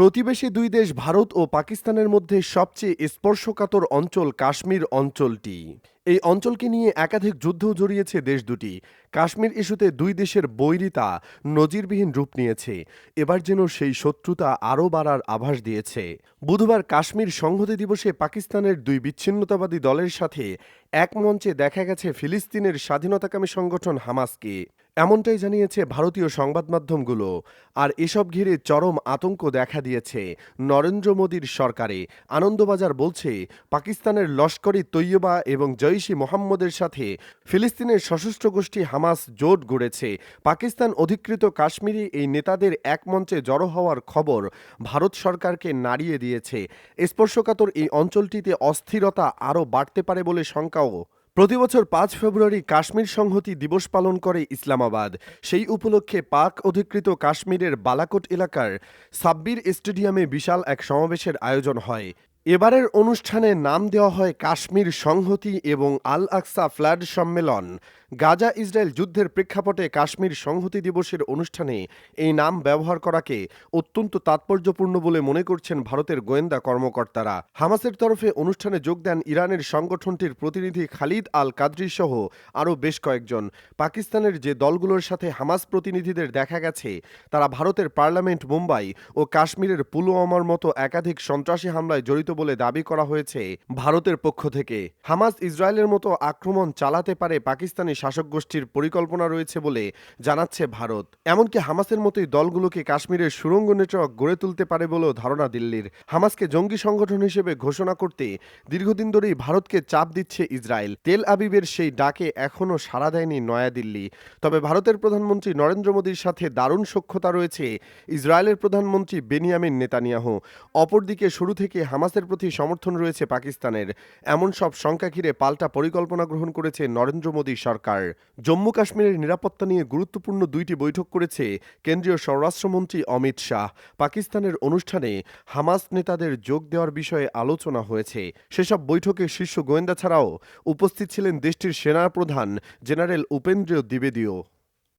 প্রতিবেশী দুই দেশ ভারত ও পাকিস্তানের মধ্যে সবচেয়ে স্পর্শকাতর অঞ্চল কাশ্মীর অঞ্চলটি। এই অঞ্চলকে নিয়ে একাধিক যুদ্ধও জড়িয়েছে দেশ দুটি। কাশ্মীর ইস্যুতে দুই দেশের বৈরিতা নজিরবিহীন রূপ নিয়েছে। এবার যেন সেই শত্রুতা আরও বাড়ার আভাস দিয়েছে। বুধবার কাশ্মীর সংহতি দিবসে পাকিস্তানের দুই বিচ্ছিন্নতাবাদী দলের সাথে এক মঞ্চে দেখা গেছে ফিলিস্তিনের স্বাধীনতাকামী সংগঠন হামাসকে। এমনটাই জানিয়েছে ভারতীয় সংবাদ মাধ্যমগুলো। আর এসব ঘিরে চরম আতঙ্ক দেখা দিয়েছে নরেন্দ্র মোদীর সরকারে। আনন্দবাজার বলছে, পাকিস্তানের লস্করি তৈয়বা এবং জৈশি মোহাম্মদের সাথে ফিলিস্তিনের সশস্ত্র গোষ্ঠী হামাস জোট গড়েছে। পাকিস্তান অধিকৃত কাশ্মীরি এই নেতাদের এক মঞ্চে জড়ো হওয়ার খবর ভারত সরকারকে নাড়িয়ে দিয়েছে। স্পর্শকাতর এই অঞ্চলটিতে অস্থিরতা আরও বাড়তে পারে বলে শঙ্কাও। প্রতি বছর পাঁচ ফেব্রুয়ারি কাশ্মীর সংহতি দিবস পালন করে ইসলামাবাদ। সেই উপলক্ষে পাক অধিকৃত কাশ্মীরের বালাকোট এলাকার সাব্বির স্টেডিয়ামে বিশাল এক সমাবেশের আয়োজন হয়। এবারের অনুষ্ঠানে নাম দেওয়া হয় কাশ্মীর সংহতি এবং আল আকসা ফ্ল্যাড সম্মেলন। গাজা ইসরায়েল যুদ্ধের প্রেক্ষাপটে কাশ্মীর সংহতি দিবসের অনুষ্ঠানে এই নাম ব্যবহার করাকে অত্যন্ত তাৎপর্যপূর্ণ বলে মনে করছেন ভারতের গোয়েন্দা কর্মকর্তারা। হামাসের তরফে অনুষ্ঠানে যোগ দেন ইরানের সংগঠনটির প্রতিনিধি খালিদ আল কাদরি সহ আরও বেশ কয়েকজন। পাকিস্তানের যে দলগুলোর সাথে হামাস প্রতিনিধিদের দেখা গেছে, তারা ভারতের পার্লামেন্ট মুম্বাই ও কাশ্মীরের পুলওয়ামার মতো একাধিক সন্ত্রাসী হামলায় জড়িত বলে দাবি করা হয়েছে ভারতের পক্ষ থেকে। হামাস ইসরায়েলের মতো আক্রমণ চালাতে পারে পাকিস্তানি শাসক গোষ্ঠীর পরিকল্পনা রয়েছে বলে জানাচ্ছে ভারত। এমনকি হামাসের মতোই দলগুলোকে কাশ্মীরের সুরঙ্গ নেটওয়ার্ক গড়ে তুলতে পারে বলেও ধারণা দিল্লির। হামাসকে জঙ্গি সংগঠন হিসেবে ঘোষণা করতে দীর্ঘদিন ধরেই ভারতকে চাপ দিচ্ছে ইসরায়েল। তেল আবিবের সেই ডাকে এখনও সাড়া দেয়নি নয়াদিল্লি। তবে ভারতের প্রধানমন্ত্রী নরেন্দ্র মোদীর সাথে দারুণ সখ্যতা রয়েছে ইসরায়েলের প্রধানমন্ত্রী বেনিয়ামিন নেতানিয়াহু। অপরদিকে শুরু থেকে হামাসের প্রতি সমর্থন রয়েছে পাকিস্তানের। এমন সব শঙ্কা ঘিরে পাল্টা পরিকল্পনা গ্রহণ করেছে নরেন্দ্র মোদী সরকার। জম্মু কাশ্মীরের নিরাপত্তা নিয়ে গুরুত্বপূর্ণ দুইটি বৈঠক করেছে কেন্দ্রীয় স্বরাষ্ট্রমন্ত্রী অমিত শাহ। পাকিস্তানের অনুষ্ঠানে হামাস নেতাদের যোগ দেওয়ার বিষয়ে আলোচনা হয়েছে। সেসব বৈঠকে শীর্ষ গোয়েন্দা ছাড়াও উপস্থিত ছিলেন দেশটির সেনাপ্রধান জেনারেল উপেন্দ্র দ্বিবেদীও।